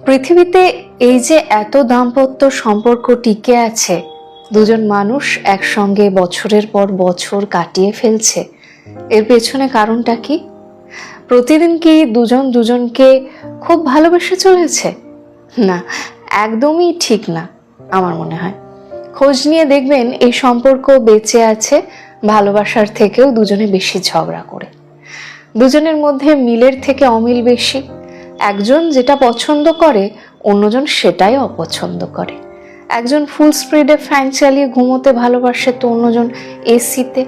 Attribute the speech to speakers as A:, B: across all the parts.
A: পৃথিবীতে এই যে এত দাম্পত্য সম্পর্ক টিকে আছে, দুজন মানুষ একসঙ্গে বছরের পর বছর কাটিয়ে ফেলছে, এর পেছনে কারণটা কি? প্রতিদিন কি দুজন দুজনকে খুব ভালোবেসে চলেছে? না, একদমই ঠিক না, আমার মনে হয়। খোঁজ নিয়ে দেখবেন এই সম্পর্ক বেঁচে আছে ভালোবাসার থেকেও দুজনে বেশি ঝগড়া করে। দুজনের মধ্যে মিলের থেকে অমিল বেশি। একজন যেটা পছন্দ করে, অন্যজন সেটাই অপছন্দ করে। একজন ফুল স্পিডে ফ্যান চালিয়ে ঘুমোতে ভালোবাসে তো অন্যজন এসিতে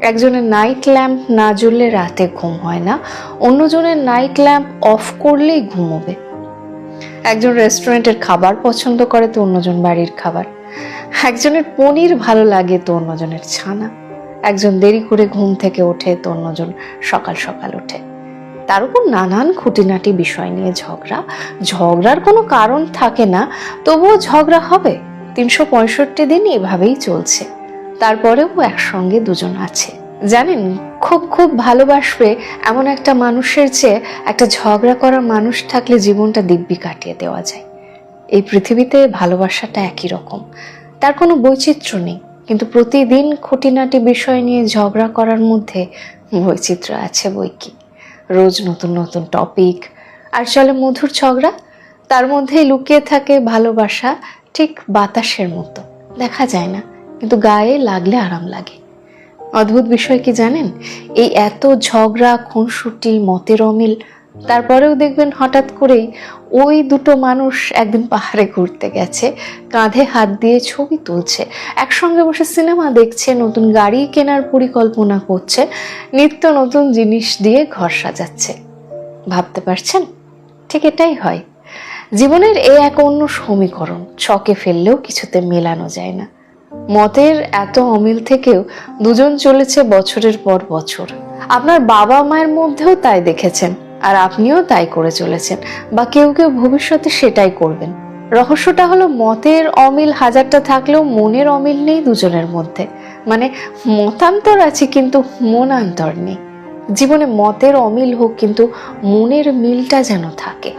A: একজনের নাইট ল্যাম্প না জ্বললে রাতে ঘুম হয় না। অন্যজনের নাইট ল্যাম্প অফ করলেই ঘুমোবে। একজন রেস্টুরেন্টের খাবার পছন্দ করে তো অন্যজন বাড়ির খাবার। একজনের পনির ভালো লাগে তো অন্যজনের ছানা। একজন দেরি করে ঘুম থেকে ওঠে তো অন্যজন সকাল সকাল ওঠে। তার উপর নানান খুঁটিনাটি বিষয় নিয়ে ঝগড়া। ঝগড়ার কোনো কারণ থাকে না, তবুও ঝগড়া হবে। তিনশো পঁয়ষট্টি দিন এভাবেই চলছে। তারপরেও একসঙ্গে দুজন আছে। জানেন, খুব খুব ভালোবাসবে এমন একটা মানুষের চেয়ে একটা ঝগড়া করা মানুষ থাকলে জীবনটা দিব্যি কাটিয়ে দেওয়া যায়। এই পৃথিবীতে ভালোবাসাটা একই রকম। তার কোনো বৈচিত্র্য নেই। কিন্তু প্রতিদিন খুঁটিনাটি বিষয় নিয়ে ঝগড়া করার মধ্যে বৈচিত্র্য আছে বই কি? রোজ নতুন নতুন টপিক আর চলে মধুর ঝগড়া, তার মধ্যেই লুকিয়ে থাকে ভালোবাসা ঠিক বাতাসের মতো। দেখা যায় না, কিন্তু গায়ে লাগলে আরাম লাগে। অদ্ভুত বিষয় কি জানেন? এই এত ঝগড়া, খুনসুটি, মতের অমিল তারপরেও দেখবেন হঠাৎ করেই ওই দুটো মানুষ একদিন পাহাড়ে ঘুরতে গেছে, কাঁধে হাত দিয়ে ছবি তুলছে। একসঙ্গে বসে সিনেমা দেখছে, নতুন গাড়ি কেনার পরিকল্পনা করছে, নিত্য নতুন জিনিস দিয়ে ঘর সাজাচ্ছে। ভাবতে পারছেন? ঠিক এটাই হয়। জীবনের এ এক অন্য সমীকরণ, ছকে ফেললেও কিছুতে মেলানো যায় না। মতের এত অমিল থেকেও দুজন চলেছে বছরের পর বছর। আপনার বাবা মায়ের মধ্যেও তাই দেখেছেন। আর আপনিও তাই করে চলেছেন বা কেউ কেউ ভবিষ্যতে সেটাই করবেন। রহস্যটা হলো মতের অমিল হাজারটা থাকলেও মনের অমিল নেই দুজনের মধ্যে। মানে মতান্তর আছে কিন্তু মনান্তর নেই। জীবনে মতের অমিল হোক কিন্তু মনের মিলটা যেন থাকে।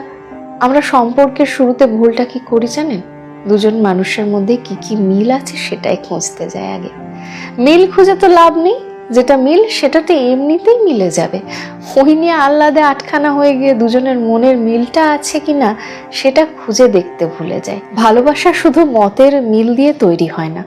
A: আমরা সম্পর্কের শুরুতে ভুলটা কি করি জানেন? দুজন মানুষের মধ্যে কি কি মিল আছে সেটাই খুঁজতে যায় আগে। মিল খুঁজে তো লাভ নেই যেটা মিল সেটা তো এমনিতেই মিলে যাবে। ওই নিয়ে আহ্লাদে আটখানা হয়ে গিয়ে দুজনের মনের মিলটা আছে কি না সেটা খুঁজে দেখতে ভুলে যায়। ভালোবাসা শুধু মতের মিল দিয়ে তৈরি হয় না।